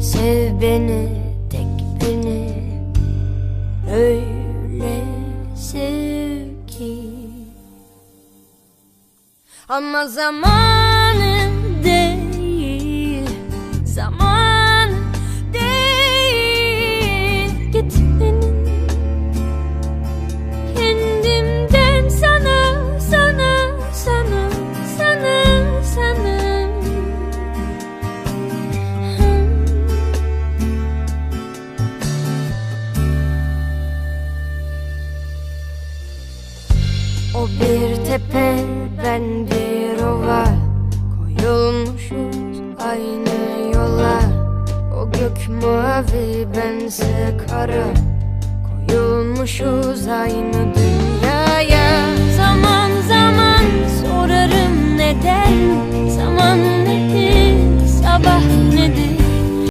Sev beni tek beni. Öyle sev ki. Ama zamanı O bir tepe, ben bir ova. Koyulmuşuz aynı yola. O gök mavi, bense kara. Koyulmuşuz aynı